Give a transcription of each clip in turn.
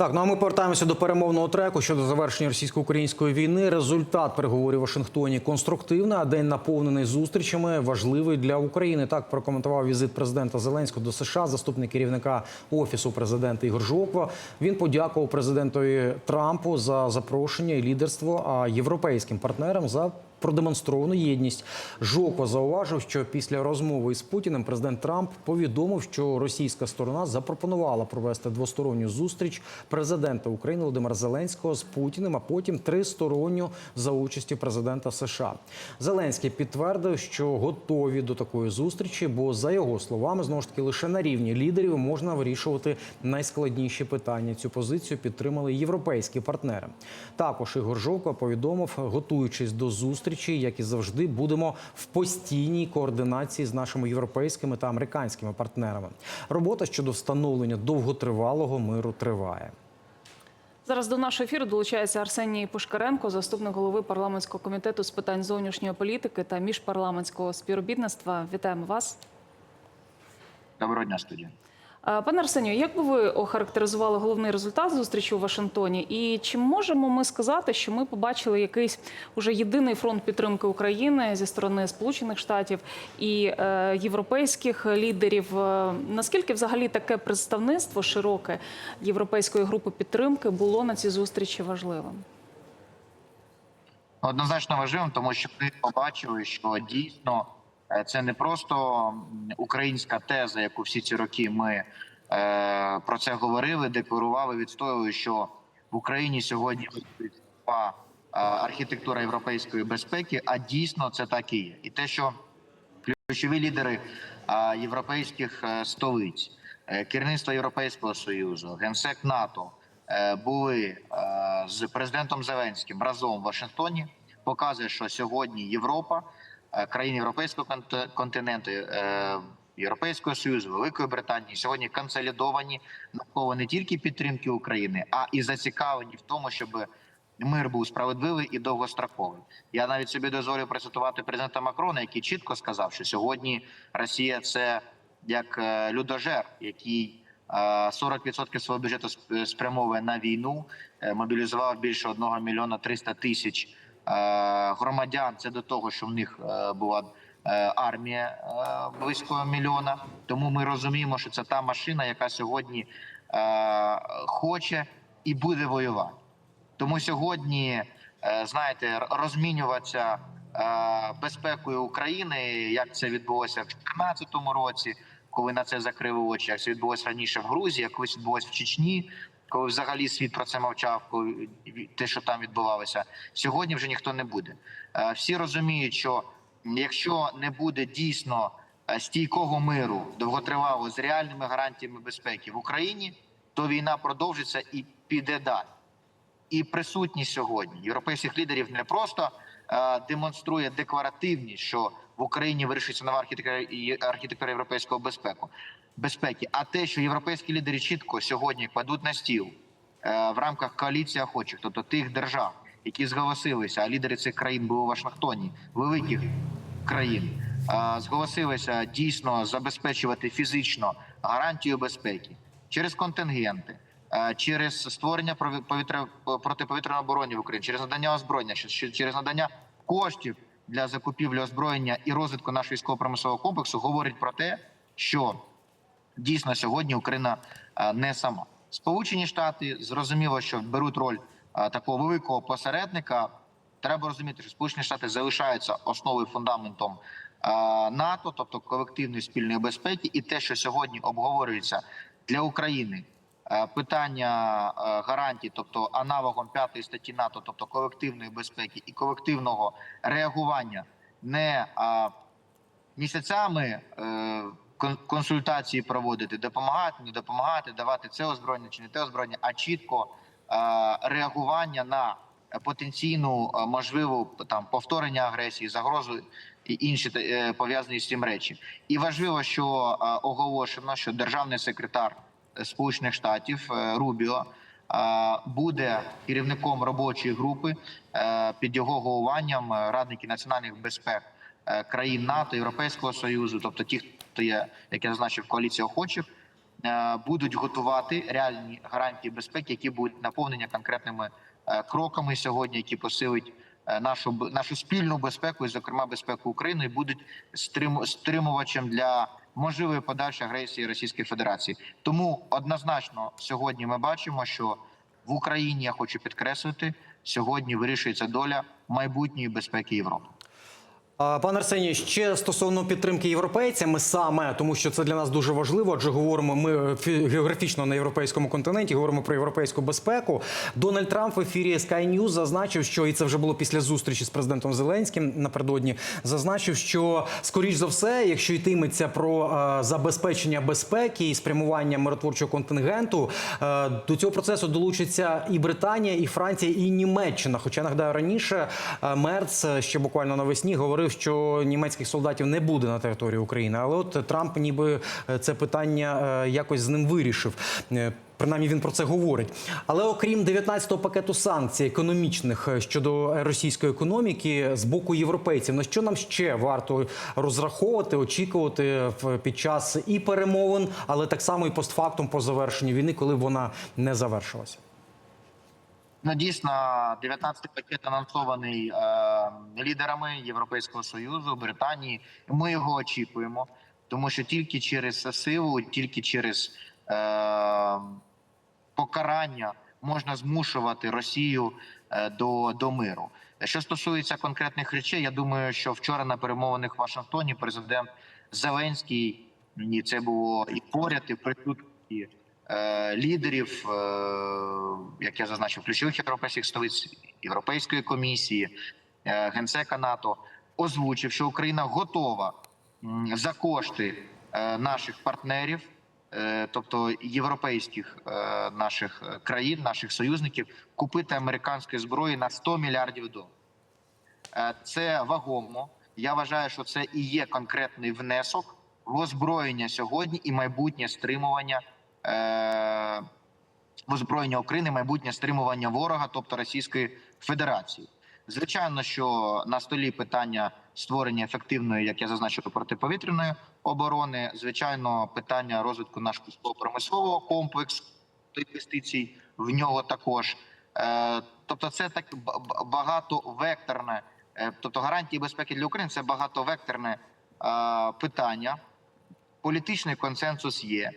Так, ну а ми повертаємося до перемовного треку щодо завершення російсько-української війни. Результат переговорів у Вашингтоні конструктивний, а день наповнений зустрічами, важливий для України. Так прокоментував візит президента Зеленського до США, заступник керівника офісу президента Ігор Жоква. Він подякував президентові Трампу за запрошення і лідерство, а європейським партнерам за продемонстровану єдність. Жоква зауважив, що після розмови із Путіним президент Трамп повідомив, що російська сторона запропонувала провести двосторонню зустріч президента України Володимира Зеленського з Путіним, а потім тристоронню за участі президента США. Зеленський підтвердив, що готові до такої зустрічі, бо за його словами, знову ж таки, лише на рівні лідерів можна вирішувати найскладніші питання. Цю позицію підтримали європейські партнери. Також Ігор Жовка повідомив, готуючись до зустрічі, як і завжди, будемо в постійній координації з нашими європейськими та американськими партнерами. Робота щодо встановлення довготривалого миру триває. Зараз до нашого ефіру долучається Арсеній Пушкаренко, заступник голови парламентського комітету з питань зовнішньої політики та міжпарламентського співробітництва. Вітаємо вас. Доброго дня, студія. Е, Пане Арсенію, як би ви охарактеризували головний результат зустрічі у Вашингтоні? І чи можемо ми сказати, що ми побачили якийсь уже єдиний фронт підтримки України зі сторони Сполучених Штатів і е, європейських лідерів? Е, Наскільки взагалі таке представництво широке європейської групи підтримки було на цій зустрічі важливим? Однозначно важливим, тому що ми побачили, що дійсно це не просто українська теза, яку всі ці роки ми е, про це говорили, декларували, відстоювали, що в Україні сьогодні е, архітектура європейської безпеки, а дійсно це так і є. І те, що ключові лідери е, європейських е, столиць, е, керівництво Європейського союзу, генсек НАТО е, були е, з президентом Зеленським разом в Вашингтоні, показує, що сьогодні Європа, е, країни європейського конт- континенту. е, Європейського союзу, Великої Британії сьогодні консолідовані навколо не тільки підтримки України, а і зацікавлені в тому, щоб мир був справедливий і довгостроковий. Я навіть собі дозволю процитувати президента Макрона, який чітко сказав, що сьогодні Росія це як е, людожер, який е, 40% свого бюджету спрямовує на війну, мобілізував більше 1 мільйона 300 тисяч громадян. Це до того, що в них е, була е, армія е, близько мільйона. Тому ми розуміємо, що це та машина, яка сьогодні е, хоче і буде воювати. Тому сьогодні, е, знаєте, розмінюватися е, безпекою України, як це відбулося в 2014 році, коли на це закрили очі, як це відбулося раніше в Грузії, як колись відбулося в Чечні, коли взагалі світ про це мовчав, коли те, що там відбувалося, сьогодні вже ніхто не буде. Е, Всі розуміють, що якщо не буде дійсно е, стійкого миру, довготривалого з реальними гарантіями безпеки в Україні, то війна продовжиться і піде далі і присутність сьогодні європейських лідерів не просто е, демонструє декларативність, що в Україні вирішується нова архітектура архітектура європейського безпеку безпеки, а те, що європейські лідери чітко сьогодні кладуть на стіл е, в рамках коаліції охочих, тобто тих держав, які зголосилися, а лідери цих країн були у Вашингтоні, великих країн, е, зголосилися дійсно забезпечувати фізично гарантію безпеки через контингенти. е, Через створення повітря протиповітряної оборони в Україні, через надання озброєння, через надання коштів для закупівлі озброєння і розвитку нашого військово-промислового комплексу, говорить про те, що дійсно сьогодні Україна не сама. Сполучені Штати зрозуміло, що беруть роль такого великого посередника. Треба розуміти, що Сполучені Штати залишаються основою фундаментом НАТО, тобто колективної спільної безпеки, і те, що сьогодні обговорюється для України. Е, Питання е, гарантій, тобто аналогом п'ятої статті НАТО, тобто колективної безпеки і колективного реагування, не місяцями е, консультації проводити, допомагати, не допомагати, давати це озброєння чи не те озброєння, а чітко реагування на потенційну можливу там повторення агресії, загрозу і інші пов'язані з цим речі. І важливо, що оголошено, що державний секретар Сполучених Штатів е, Рубіо е, буде керівником робочої групи е, під його головуванням радники національних безпек країн НАТО, Європейського союзу, тобто ті, хто є, як я зазначив, коаліція охочих. будуть готувати реальні гарантії безпеки, які будуть наповнені конкретними кроками сьогодні, які посилить нашу б- нашу спільну безпеку, і зокрема безпеку України, і будуть стрим- стримувачем для можливої подальшої агресії Російської Федерації. Тому однозначно сьогодні ми бачимо, що в Україні я хочу підкреслити, сьогодні вирішується доля майбутньої безпеки Європи. Пане Арсенію, ще стосовно підтримки європейцями саме, тому що це для нас дуже важливо, адже говоримо ми географічно на європейському континенті, говоримо про європейську безпеку. Дональд Трамп в ефірі Sky News зазначив, що і це вже було після зустрічі з президентом Зеленським напередодні. Зазначив, що скоріш за все, якщо йтиметься про е, забезпечення безпеки і спрямування миротворчого контингенту, е, до цього процесу долучаться і Британія, і Франція, і Німеччина. Хоча нагадаю раніше е, Мерц ще буквально навесні говорив, що німецьких солдатів не буде на території України. Але от Трамп ніби е, це питання е, якось з ним вирішив. Е, Принаймні він про це говорить. Але окрім 19-го пакету санкцій економічних щодо російської економіки з боку європейців, на що нам ще варто розраховувати, очікувати під час і перемовин, але так само і постфактум по завершенню війни, коли вона не завершилася. Ну, дійсно, 19-й пакет анонсований е, лідерами Європейського союзу, Британії. Ми його очікуємо, тому що тільки через силу, тільки через е, покарання можна змушувати Росію е, до, до миру. Що стосується конкретних речей, я думаю, що вчора на перемовинах в Вашингтоні президент Зеленський і це було і поряд, і присутності е, лідерів, е, як я зазначив, ключових європейських столиць Європейської комісії, е, генсека НАТО, озвучив, що Україна готова за кошти е, наших партнерів, е, тобто європейських е, наших е, країн, наших союзників, купити американської зброї на 100 мільярдів доларів. Е, Це вагомо. Я вважаю, що це і є конкретний внесок в озброєння сьогодні і майбутнє стримування е, в озброєння України, майбутнє стримування ворога, тобто Російської Федерації. Звичайно, що на столі питання створення ефективної, як я зазначив, протиповітряної оборони. Звичайно, питання розвитку нашого промислового комплексу інвестицій в нього також. Е, Тобто, це так багатовекторне, е, тобто гарантії безпеки для України це багатовекторне е, питання. Політичний консенсус є.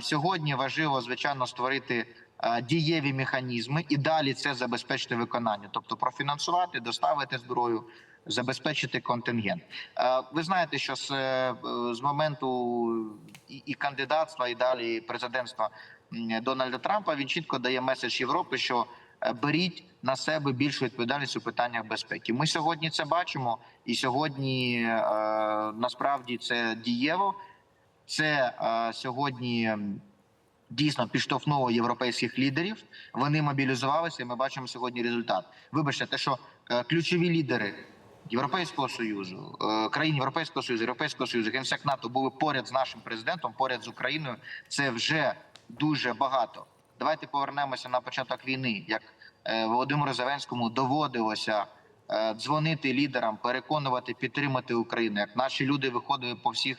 Сьогодні важливо, звичайно, створити дієві механізми і далі це забезпечити виконання, тобто профінансувати, доставити зброю, забезпечити контингент. Е, Ви знаєте, що з, е, з моменту і, і кандидатства, і далі президентства Дональда Трампа він чітко дає меседж Європи, що е, беріть на себе більшу відповідальність у питаннях безпеки. Ми сьогодні це бачимо, і сьогодні е, насправді це дієво. Це е, сьогодні дійсно підштовхнуло європейських лідерів. Вони мобілізувалися. і Ми бачимо сьогодні результат. Вибачте, те, що е, ключові лідери Європейського союзу, е, країн Європейського союзу, Європейського союзу, генсек НАТО були поряд з нашим президентом, поряд з Україною. Це вже дуже багато. Давайте повернемося на початок війни. Як е, Володимиру Зеленському доводилося дзвонити лідерам, переконувати, підтримати Україну. Як наші люди виходили по всіх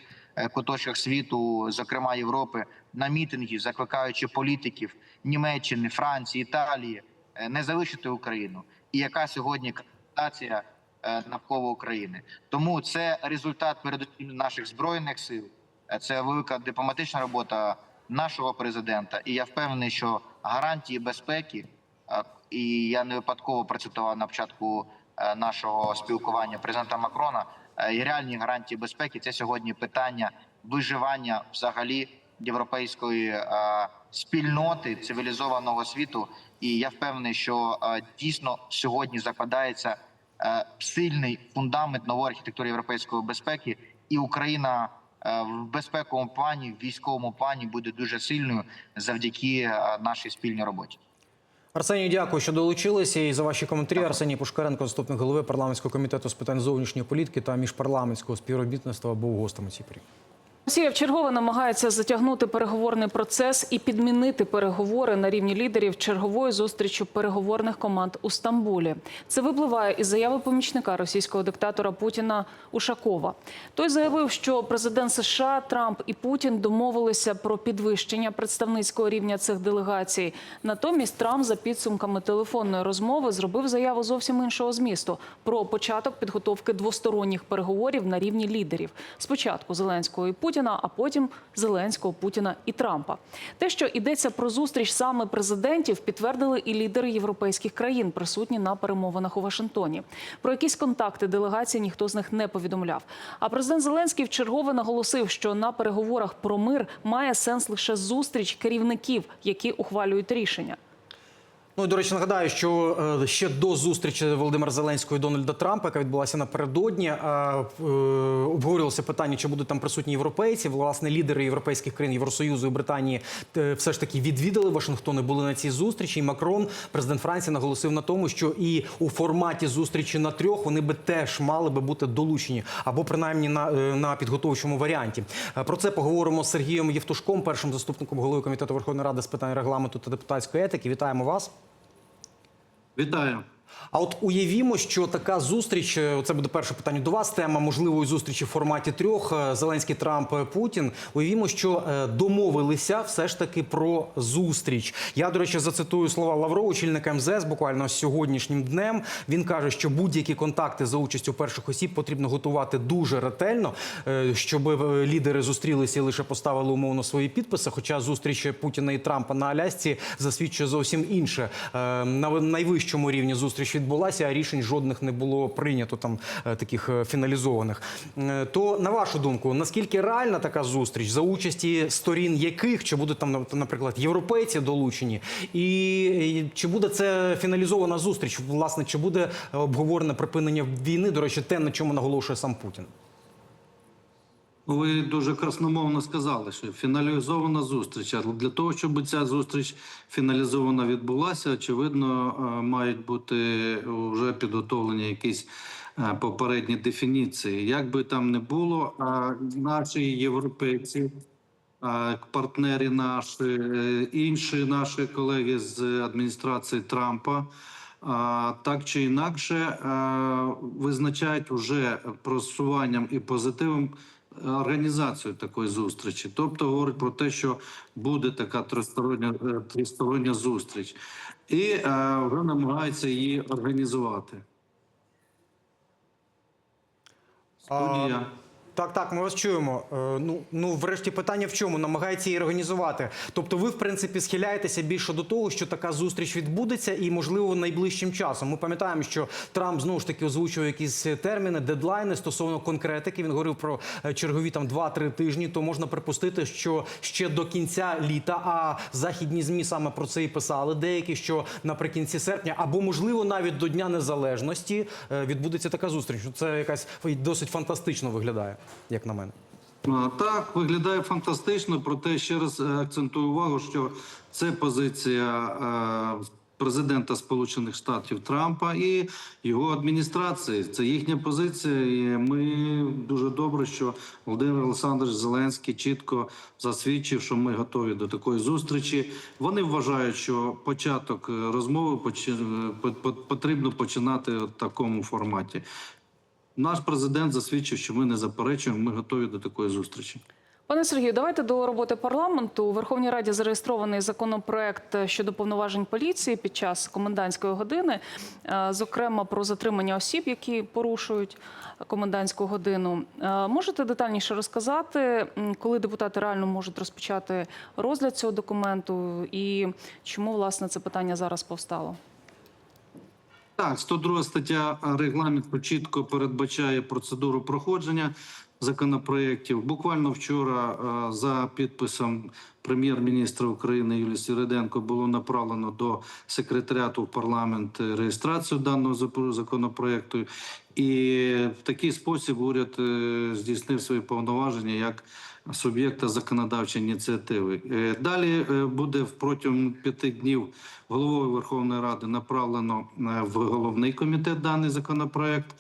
куточках світу, зокрема Європи, на мітинги, закликаючи політиків Німеччини, Франції, Італії, е, не залишити Україну. І яка сьогодні констатація е, навколо України? Тому це результат передусім наших збройних сил. Е, Це велика дипломатична робота нашого президента. І я впевнений, що гарантії безпеки, е, і я не випадково процитував на початку е, нашого спілкування президента Макрона. Е, І реальні гарантії безпеки це сьогодні питання виживання взагалі європейської е, спільноти цивілізованого світу. І я впевнений, що е, дійсно сьогодні закладається сильний фундамент нової архітектури європейської безпеки, і Україна в безпековому плані, в військовому плані буде дуже сильною завдяки нашій спільній роботі. Арсенію, дякую, що долучилися і за ваші коментарі. Арсеній Пушкаренко, заступник голови парламентського комітету з питань зовнішньої політики та міжпарламентського співробітництва, був гостем у цій порі. Росія вчергове намагається затягнути переговорний процес і підмінити переговори на рівні лідерів черговою зустрічю переговорних команд у Стамбулі. Це випливає із заяви помічника російського диктатора Путіна Ушакова. Той заявив, що президент США Трамп і Путін домовилися про підвищення представницького рівня цих делегацій. Натомість Трамп за підсумками телефонної розмови зробив заяву зовсім іншого змісту про початок підготовки двосторонніх переговорів на рівні лідерів. Спочатку Зеленського і Путіна, а потім Зеленського, Путіна і Трампа. Те, що йдеться про зустріч саме президентів, підтвердили і лідери європейських країн, присутні на перемовинах у Вашингтоні. Про якісь контакти делегації ніхто з них не повідомляв. А президент Зеленський вчергове наголосив, що на переговорах про мир має сенс лише зустріч керівників, які ухвалюють рішення. Ну до речі, нагадаю, що е, ще до зустрічі Володимира Зеленського і Дональда Трампа, яка відбулася напередодні, е, е, обговорювалося питання, чи будуть там присутні європейці. Власне, лідери європейських країн Євросоюзу і Британії все ж таки відвідали Вашингтон і були на цій зустрічі. І Макрон, президент Франції, наголосив на тому, що і у форматі зустрічі на трьох вони би теж мали би бути долучені або принаймні на, на підготовчому варіанті. Про це поговоримо з Сергієм Євтушком, першим заступником голови комітету Верховної Ради з питань регламенту та депутатської етики. Вітаємо вас. Вітаю. А от уявімо, що така зустріч, е, це буде перше питання до вас. Тема можливої зустрічі в форматі трьох е, Зеленський, Трамп, е, Путін. Уявімо, що домовилися все ж таки про зустріч. Я до речі зацитую слова Лаврова, очільника МЗС, буквально сьогоднішнім днем. Він каже, що будь-які контакти за участю перших осіб потрібно готувати дуже ретельно, щоб лідери зустрілися і лише поставили умовно свої підписи. Хоча зустріч Путіна і Трампа на Алясці засвідчує зовсім інше. На найвищому рівні зустріч відбулася, а рішень жодних не було прийнято там е, таких е, фіналізованих. Е, То на вашу думку, наскільки реальна така зустріч за участі сторін яких чи будуть там, наприклад, європейці долучені, і чи буде це фіналізована зустріч? Власне, чи буде обговорене припинення війни? До речі, те на чому наголошує сам Путін. Ви дуже красномовно сказали, що фіналізована зустріч. Але для того, щоб ця зустріч фіналізована відбулася, очевидно, е, мають бути вже підготовлені якісь е, попередні дефініції. Як би там не було, а наші європейці, партнери наші, е, інші наші колеги з адміністрації Трампа. а, Так чи інакше визначають уже просуванням і позитивом організацію такої зустрічі, тобто говорить про те, що буде така тристороння е, тристороння зустріч, і е, вже намагаються її організувати. Студія. Так, так, ми вас чуємо. Е, Ну, ну, врешті, питання в чому? Намагається її організувати. Тобто, ви, в принципі, схиляєтеся більше до того, що така зустріч відбудеться, і, можливо, найближчим часом. Ми пам'ятаємо, що Трамп знову ж таки озвучував якісь терміни, дедлайни стосовно конкретики. Він говорив про е, чергові там 2-3 тижні. То можна припустити, що ще до кінця літа, а західні змі саме про це і писали. Деякі що наприкінці серпня, або можливо навіть до Дня Незалежності е, відбудеться така зустріч. Це якась досить фантастично виглядає, як на мене. Так, виглядає фантастично, проте ще раз е, акцентую увагу, що це позиція е, президента Сполучених Штатів Трампа і його адміністрації. Це їхня позиція. І ми дуже добре, що Володимир Олександрович Зеленський чітко засвідчив, що ми готові до такої зустрічі. Вони вважають, що початок е, розмови потрібно починати в такому форматі. Наш президент засвідчив, що ми не заперечуємо. Ми готові до такої зустрічі. Пане Сергію, давайте до роботи парламенту. У Верховній Раді зареєстрований законопроект щодо повноважень поліції під час комендантської години, е, зокрема про затримання осіб, які порушують комендантську годину. Е, Можете детальніше розказати, коли депутати реально можуть розпочати розгляд цього документу, і чому власне це питання зараз повстало? Так, 102 стаття регламенту чітко передбачає процедуру проходження законопроєктів. Буквально вчора за підписом прем'єр-міністра України Юлії Сіриденко, було направлено до секретаріату парламент реєстрацію даного законопроєкту. І в такий спосіб уряд е, здійснив свої повноваження як суб'єкта законодавчої ініціативи. Е, Далі е, буде протягом п'яти днів головою Верховної Ради направлено в головний комітет даний законопроект.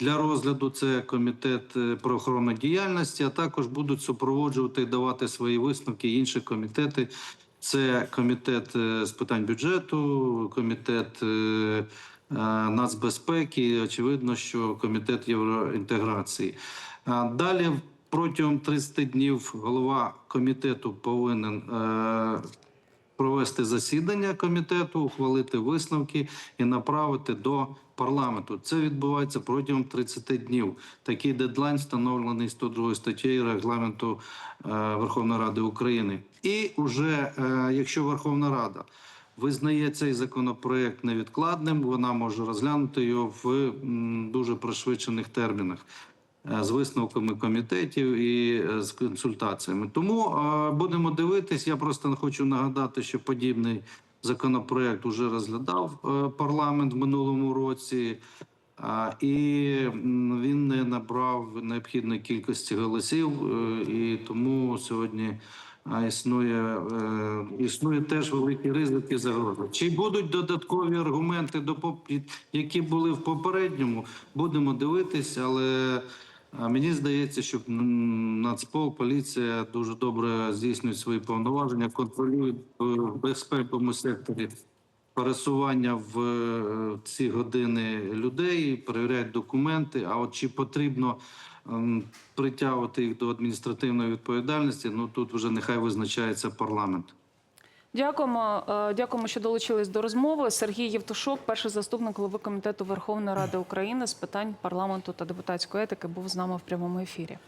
для розгляду. Це комітет правоохоронної діяльності, а також будуть супроводжувати і давати свої висновки інші комітети. Це комітет з питань бюджету, комітет нацбезпеки, очевидно, що комітет євроінтеграції. Далі протягом 30 днів голова комітету повинен е, провести засідання комітету, ухвалити висновки і направити до парламенту. Це відбувається протягом 30 днів. Такий дедлайн встановлений 102 статтею регламенту е, Верховної Ради України. І вже е, якщо Верховна Рада визнає цей законопроект невідкладним, вона може розглянути його в дуже пришвидшених термінах. е, З висновками комітетів і е, з консультаціями, тому е, будемо дивитись. Я просто хочу нагадати, що подібний законопроект вже розглядав парламент в минулому році, і він не набрав необхідної кількості голосів, і тому сьогодні а, існує, е, існує теж великі ризики загрози. Чи будуть додаткові аргументи до які були в попередньому? Будемо дивитись, але. Мені здається, що Нацпол, поліція дуже добре здійснюють свої повноваження, контролюють в безпековому секторі пересування в е, ці години людей, перевіряють документи. А от чи потрібно притягувати їх до адміністративної відповідальності? Ну тут вже нехай визначається парламент. Дякуємо. Е, Дякуємо, що долучились до розмови. Сергій Євтушок, перший заступник голови комітету Верховної Ради України з питань парламенту та депутатської етики, був з нами в прямому ефірі.